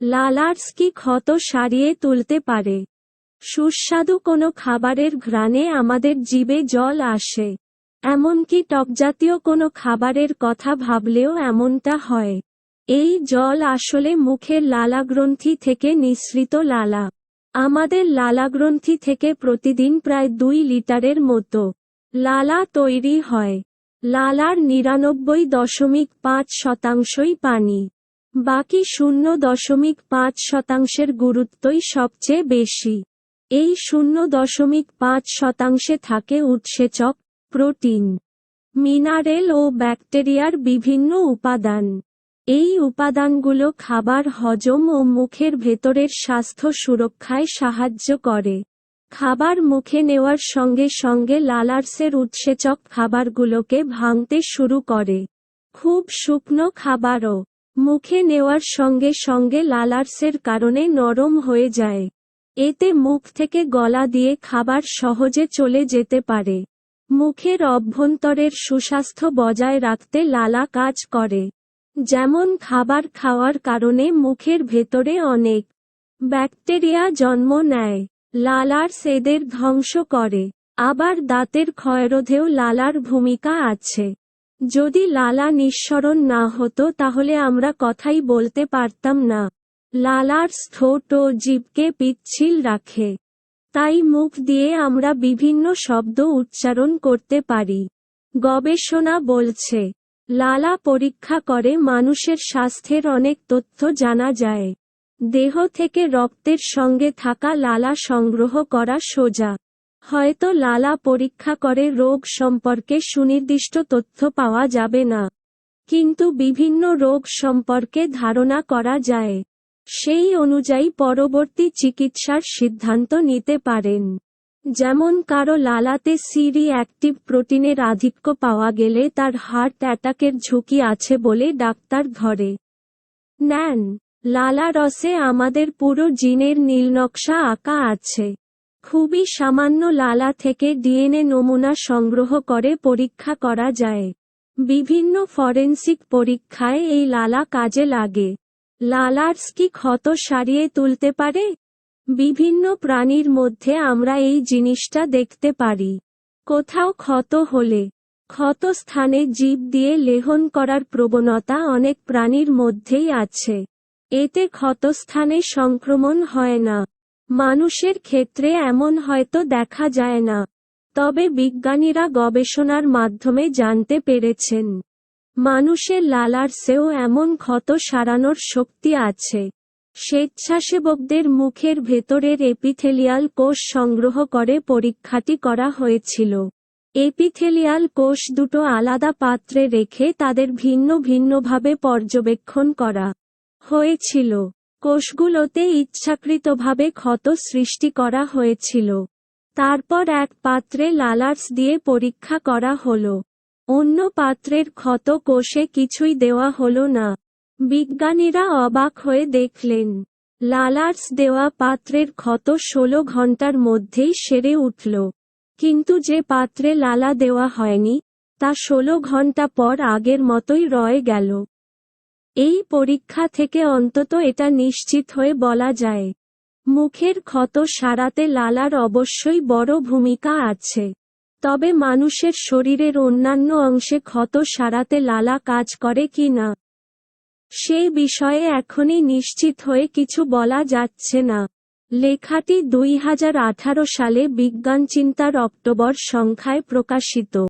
লালার্স কি ক্ষত সারিয়ে তুলতে পারে। সুস্বাদু কোনো খাবারের ঘ্রাণে আমাদের জীবে জল আসে। এমনকি টকজাতীয় কোনো খাবারের কথা ভাবলেও এমনটা হয়। এই জল আসলে মুখের লালাগ্রন্থি থেকে নিঃসৃত লালা। আমাদের লালাগ্রন্থি থেকে প্রতিদিন প্রায় দুই লিটারের মতো লালা তৈরি হয়। লালার নিরানব্বই দশমিক পাঁচ শতাংশই পানি। বাকি শূন্য দশমিক পাঁচ শতাংশের গুরুত্বই সবচেয়ে বেশি। এই শূন্য দশমিক পাঁচ শতাংশে থাকে উৎসেচক, প্রোটিন, মিনারেল ও ব্যাকটেরিয়ার বিভিন্ন উপাদান। এই উপাদানগুলো খাবার হজম ও মুখের ভেতরের স্বাস্থ্য সুরক্ষায় সাহায্য করে। খাবার মুখে নেওয়ার সঙ্গে সঙ্গে লালার্সের উৎসেচক খাবারগুলোকে ভাঙতে শুরু করে। খুব শুকনো খাবারও মুখে নেওয়ার সঙ্গে সঙ্গে লালার্সের কারণে নরম হয়ে যায়। এতে মুখ থেকে গলা দিয়ে খাবার সহজে চলে যেতে পারে। মুখের অভ্যন্তরের সুস্বাস্থ্য বজায় রাখতে লালা কাজ করে। যেমন খাবার খাওয়ার কারণে মুখের ভেতরে অনেক ব্যাকটেরিয়া জন্ম নেয়। লালার্স এদের ধ্বংস করে। আবার দাঁতের ক্ষয়রোধেও লালার ভূমিকা আছে। যদি লালা নিঃসরণ না হতো তাহলে আমরা কথাই বলতে পারতাম না। লালার ঠোঁট ও জীবকে পিচ্ছিল রাখে। তাই মুখ দিয়ে আমরা বিভিন্ন শব্দ উচ্চারণ করতে পারি। গবেষণা বলছে, লালা পরীক্ষা করে মানুষের স্বাস্থ্যের অনেক তথ্য জানা যায়। দেহ থেকে রক্তের সঙ্গে থাকা লালা সংগ্রহ করা সোজা। হয়তো লালা পরীক্ষা করে রোগ সম্পর্কে সুনির্দিষ্ট তথ্য পাওয়া যাবে না। কিন্তু বিভিন্ন রোগ সম্পর্কে ধারণা করা যায়। সেই অনুযায়ী পরবর্তী চিকিৎসার সিদ্ধান্ত নিতে পারেন। যেমন কারও লালাতে সিরি অ্যাক্টিভ প্রোটিনের আধিক্য পাওয়া গেলে তার হার্ট অ্যাটাকের ঝুঁকি আছে বলে ডাক্তার ধরে। নেন লালা রসে আমাদের পুরো জিনের নীলনকশা আঁকা আছে। খুবই সামান্য লালা থেকে ডিএনএ নমুনা সংগ্রহ করে পরীক্ষা করা যায়। বিভিন্ন ফরেন্সিক পরীক্ষায় এই লালা কাজে লাগে। লালার্স কি ক্ষত সারিয়ে তুলতে পারে। বিভিন্ন প্রাণীর মধ্যে আমরা এই জিনিসটা দেখতে পারি। কোথাও ক্ষত হলে, ক্ষত স্থানে জীব দিয়ে লেহন করার প্রবণতা অনেক প্রাণীর মধ্যেই আছে। এতে ক্ষতস্থানে সংক্রমণ হয় না। মানুষের ক্ষেত্রে এমন হয়তো দেখা যায় না। তবে বিজ্ঞানীরা গবেষণার মাধ্যমে জানতে পেরেছেন, মানুষের লালার্সেও এমন ক্ষত সারানোর শক্তি আছে। স্বেচ্ছাসেবকদের মুখের ভেতরের এপিথেলিয়াল কোষ সংগ্রহ করে পরীক্ষাটি করা হয়েছিল। এপিথেলিয়াল কোষ দুটো আলাদা পাত্রে রেখে তাদের ভিন্ন ভিন্নভাবে পর্যবেক্ষণ করা হয়েছিল। কোষগুলোতে ইচ্ছাকৃতভাবে ক্ষত সৃষ্টি করা হয়েছিল। তারপর এক পাত্রে লালার্স দিয়ে পরীক্ষা করা হলো। অন্য পাত্রের ক্ষত কোষে কিছুই দেওয়া হলো না। বিজ্ঞানীরা অবাক হয়ে দেখলেন, লালার্স দেওয়া পাত্রের ক্ষত ষোলো ঘণ্টার মধ্যেই সেরে উঠল। কিন্তু যে পাত্রে লালা দেওয়া হয়নি, তা ষোলো ঘণ্টা পর আগের মতোই রয়ে গেল। এই পরীক্ষা থেকে অন্তত এটা নিশ্চিত হয়ে বলা যায়। মুখের ক্ষত সারাতে লালার অবশ্যই বড় ভূমিকা আছে। তবে মানুষের শরীরের অন্যান্য অংশে ক্ষত সারাতে লালা কাজ করে কি না? সেই বিষয়ে এখনই নিশ্চিত হয়ে কিছু বলা যাচ্ছে না। লেখাটি দুই হাজার আঠারো সালে বিজ্ঞান চিন্তার অক্টোবর সংখ্যায় প্রকাশিত।